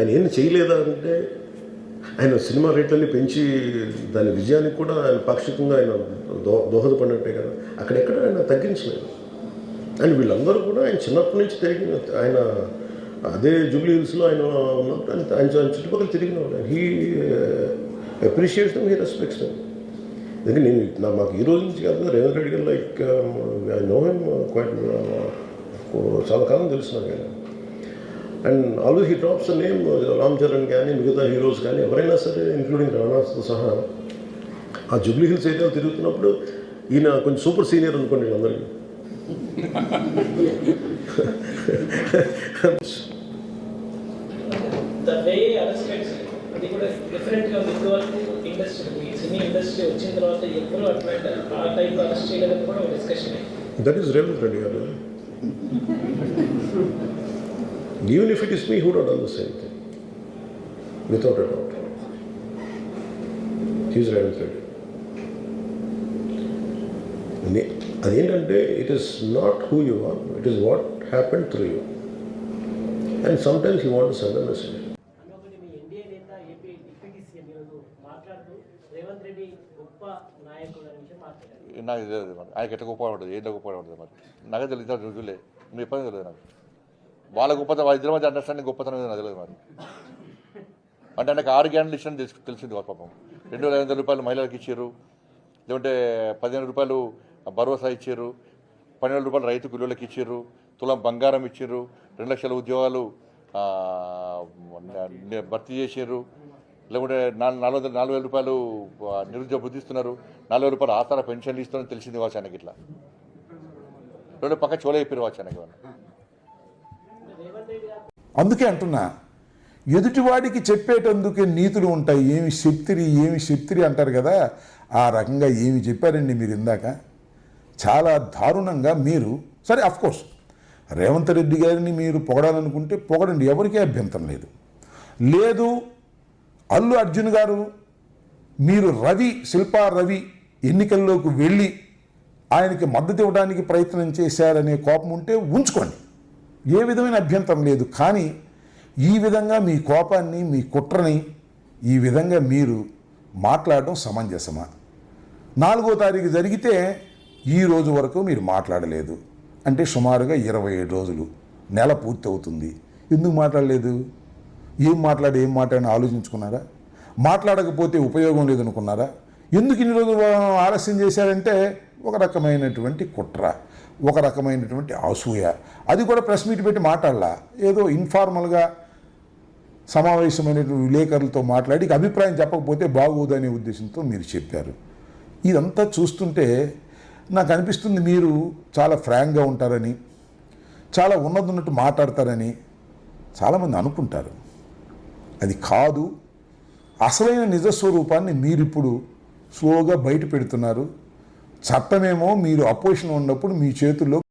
ఆయన ఏం చేయలేదా అంటే ఆయన సినిమా రేట్లన్నీ పెంచి దాని విజయానికి కూడా ఆయన పాక్షికంగా ఆయన దో దోహదపడినట్టే కదా. అక్కడెక్కడ ఆయన తగ్గించలేదు. అండ్ వీళ్ళందరూ కూడా ఆయన చిన్నప్పటి నుంచి తిరిగిన ఆయన అదే జూబ్లీ హిల్స్లో ఆయన ఉన్నప్పుడు ఆయన ఆయన చుట్టుపక్కల తిరిగిన వాళ్ళు he appreciates them he respects them అందుకే నేను నా మాకు ఈ రోజు నుంచి కాదు Revanth Reddy garu like I know him quite చాలా కాలం తెలుసు నాకు ఆయన. And always he drops name Ram Charan కానీ మిగతా హీరోస్ కానీ ఎవరైనా సరే ఇంక్లూడింగ్ రాణాస్తో సహా ఆ జూబ్లీ హిల్స్ ఏరియాలో తిరుగుతున్నప్పుడు ఈయన కొంచెం సూపర్ సీనియర్ అనుకోండి వీళ్ళందరికీ ద వే అరెస్టెడ్ అది కూడా డిఫరెంట్గా ఉంది. ఇప్పుడు వరకు ఇండస్ట్రీ ఈ సినీ ఇండస్ట్రీ వచ్చిన తర్వాత ఎప్పుడు అటువంటి ఆ టైప్ అరెస్ట్ చేయలేదని కూడా ఒక discussion that is Revanth Reddy garu. Even if it is me who డోట్ done the same thing without a doubt he's Revanth Reddy నే- అదేంటంటే it is not who you are it is what happen through you and sometimes you want send a message గొప్ప నాకు తెలియదు మరి. ఆయనకి ఎట్లా గొప్పపడుతుంది ఏంటో గొప్పపడుతుంది మరి? నాకే తెలియదు రుజువులే మీ పని తెలియదు నాకు. వాళ్ళ గొప్పతనం వాళ్ళ ఇద్దరి మధ్య అండర్స్టాండింగ్ గొప్పతనం ఏదో తెలియదు మరి అంటే ఆయనకు ఆరు గ్యాండ్లు ఇచ్చిన తెలిసింది వాళ్ళ పాపం. రెండు వేల ఐదు వందల రూపాయలు మహిళలకు ఇచ్చారు. లేదంటే పదిహేను రూపాయలు భరోసా ఇచ్చారు. పన్నెండు రూపాయలు రైతు కూలీలకు ఇచ్చారు. తులం బంగారం ఇచ్చారు. రెండు లక్షల ఉద్యోగాలు భర్తీ చేసారు లేకుంటే నాలుగు నాలుగు వందల నాలుగు వేల రూపాయలు నిరుద్యోగ వృద్ధిస్తున్నారు. నాలుగు వేల రూపాయలు ఆస్తార పెన్షన్లు ఇస్తున్నారని తెలిసింది వాచానికి ఇట్లా. రెండు పక్క చోలే చెప్పారు కావచ్చు ఆయనకి ఏమన్నా. రేవంత్ రెడ్డి గారు అందుకే అంటున్నా ఎదుటివాడికి చెప్పేటందుకే నీతులు ఉంటాయి ఏమి శక్తిరి ఏమి శక్తిరి అంటారు కదా ఆ రకంగా ఏమి చెప్పారండి మీరు ఇందాక? చాలా దారుణంగా మీరు సరే కోర్స్ రేవంత్ రెడ్డి గారిని మీరు పొగడాలనుకుంటే పొగడండి ఎవరికీ అభ్యంతరం లేదు. లేదు అల్లు అర్జున్ గారు మీరు రవి శిల్పా రవి ఎన్నికల్లోకి వెళ్ళి ఆయనకి మద్దతు ఇవ్వడానికి ప్రయత్నం చేశారనే కోపం ఉంటే ఉంచుకోండి. ఏ విధమైన అభ్యంతరం లేదు. కానీ ఈ విధంగా మీ కోపాన్ని మీ కుట్రని ఈ విధంగా మీరు మాట్లాడడం సమంజసమా? నాలుగో తారీఖు జరిగితే ఈ రోజు వరకు మీరు మాట్లాడలేదు. అంటే సుమారుగా ఇరవై ఏడు రోజులు నెల పూర్తి అవుతుంది. ఎందుకు మాట్లాడలేదు? ఏం మాట్లాడి ఏం మాట్లాడిన ఆలోచించుకున్నారా? మాట్లాడకపోతే ఉపయోగం లేదనుకున్నారా? ఎందుకు ఇన్ని రోజులు ఆలస్యం చేశారంటే ఒక రకమైనటువంటి కుట్ర ఒక రకమైనటువంటి అసూయ. అది కూడా ప్రెస్ మీట్ పెట్టి మాట్లాడలా. ఏదో ఇన్ఫార్మల్గా సమావేశమైనటువంటి విలేకరులతో మాట్లాడి అభిప్రాయం చెప్పకపోతే బాగోదనే ఉద్దేశంతో మీరు చెప్పారు. ఇదంతా చూస్తుంటే నాకు అనిపిస్తుంది మీరు చాలా ఫ్రాంక్గా ఉంటారని చాలా ఉన్నదున్నట్టు మాట్లాడతారని చాలామంది అనుకుంటారు. అది కాదు. అసలైన నిజస్వరూపాన్ని మీరిప్పుడు స్లోగా బయట పెడుతున్నారు. చట్టమేమో మీరు అపోజిషన్ ఉన్నప్పుడు మీ చేతుల్లో